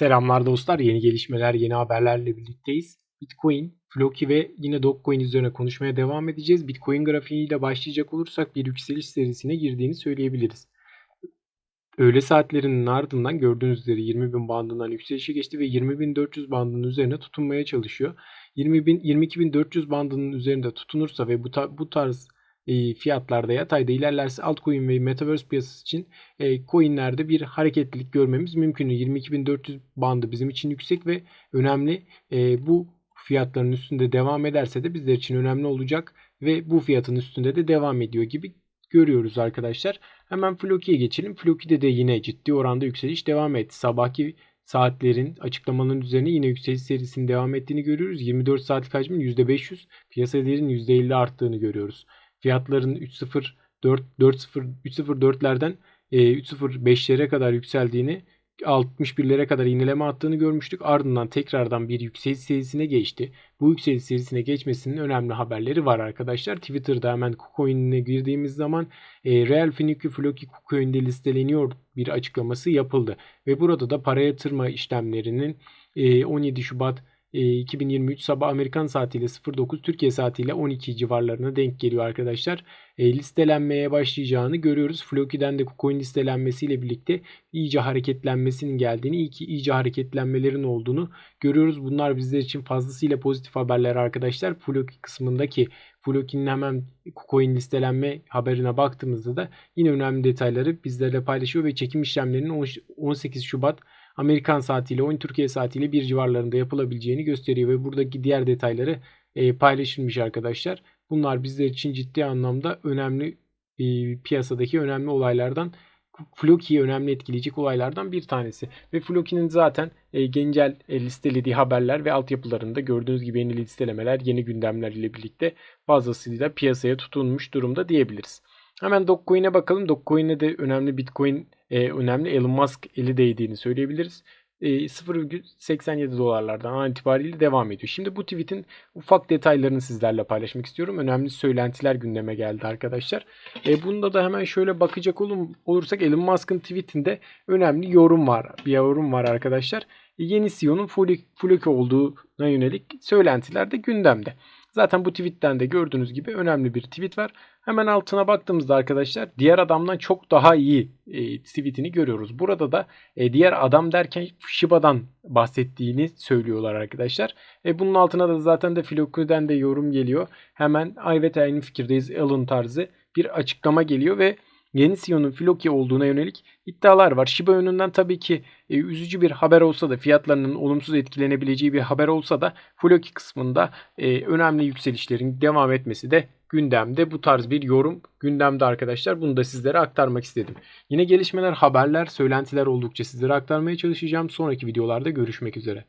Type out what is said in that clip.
Selamlar dostlar. Yeni gelişmeler, yeni haberlerle birlikteyiz. Bitcoin, Floki ve yine Dogecoin üzerine konuşmaya devam edeceğiz. Bitcoin grafiğiyle başlayacak olursak bir yükseliş serisine girdiğini söyleyebiliriz. Öğle saatlerinin ardından gördüğünüz üzere 20.000 bandından yükselişe geçti ve 20.400 bandının üzerine tutunmaya çalışıyor. 20.000 22.400 bandının üzerinde tutunursa ve bu, ta, bu tarz e, fiyatlarda yatayda ilerlerse altcoin ve metaverse piyasası için e, coinlerde bir hareketlilik görmemiz mümkün. 22.400 bandı bizim için yüksek ve önemli. E, bu fiyatların üstünde devam ederse de bizler için önemli olacak ve bu fiyatın üstünde de devam ediyor gibi görüyoruz arkadaşlar. Hemen Floki'ye geçelim. Floki'de de yine ciddi oranda yükseliş devam etti. Sabahki saatlerin açıklamaların üzerine yine yükseliş serisinin devam ettiğini görüyoruz. 24 saatlik hacmin %500, piyasa değerinin %50 arttığını görüyoruz. Fiyatların 3.04 4.0 3.04'lerden 3.05'lere kadar yükseldiğini 61'lere kadar inileme attığını görmüştük. Ardından tekrardan bir yükseliş serisine geçti. Bu yükseliş serisine geçmesinin önemli haberleri var arkadaşlar. Twitter'da hemen KuCoin'ine girdiğimiz zaman e, Real Finiki Floki KuCoin'de listeleniyor bir açıklaması yapıldı. Ve burada da para yatırma işlemlerinin e, 17 Şubat 2023 sabah Amerikan saatiyle 09 Türkiye saatiyle 12 civarlarına denk geliyor arkadaşlar. E, listelenmeye başlayacağını görüyoruz. Floki'den de KuCoin listelenmesiyle birlikte iyice hareketlenmesinin geldiğini, iyi ki iyice hareketlenmelerin olduğunu görüyoruz. Bunlar bizler için fazlasıyla pozitif haberler arkadaşlar. Floki kısmındaki Floki'nin hemen KuCoin listelenme haberine baktığımızda da yine önemli detayları bizlerle paylaşıyor ve çekim işlemlerinin 18 Şubat Amerikan saatiyle 10 Türkiye saatiyle bir civarlarında yapılabileceğini gösteriyor ve buradaki diğer detayları e, paylaşılmış arkadaşlar. Bunlar bizler için ciddi anlamda önemli e, piyasadaki önemli olaylardan Floki'yi önemli etkileyecek olaylardan bir tanesi. Ve Floki'nin zaten e, gencel e, listelediği haberler ve altyapılarında gördüğünüz gibi yeni listelemeler, yeni gündemler ile birlikte fazlasıyla piyasaya tutunmuş durumda diyebiliriz. Hemen Dogecoin'e bakalım. Dogecoin'e de önemli Bitcoin e, önemli Elon Musk eli değdiğini söyleyebiliriz. E, 0,87 dolarlardan an itibariyle devam ediyor. Şimdi bu tweet'in ufak detaylarını sizlerle paylaşmak istiyorum. Önemli söylentiler gündeme geldi arkadaşlar. E, bunda da hemen şöyle bakacak olun, olursak Elon Musk'ın tweetinde önemli yorum var. Bir yorum var arkadaşlar. E, yeni CEO'nun Floki olduğuna yönelik söylentiler de gündemde. Zaten bu tweetten de gördüğünüz gibi önemli bir tweet var. Hemen altına baktığımızda arkadaşlar diğer adamdan çok daha iyi e, tweetini görüyoruz. Burada da e, diğer adam derken Shiba'dan bahsettiğini söylüyorlar arkadaşlar. E, bunun altına da zaten de Filoku'den de yorum geliyor. Hemen evet aynı fikirdeyiz Alan tarzı bir açıklama geliyor ve yeni CEO'nun Floki olduğuna yönelik iddialar var. Shiba yönünden tabii ki e, üzücü bir haber olsa da fiyatlarının olumsuz etkilenebileceği bir haber olsa da Floki kısmında e, önemli yükselişlerin devam etmesi de gündemde bu tarz bir yorum gündemde arkadaşlar. Bunu da sizlere aktarmak istedim. Yine gelişmeler, haberler, söylentiler oldukça sizlere aktarmaya çalışacağım. Sonraki videolarda görüşmek üzere.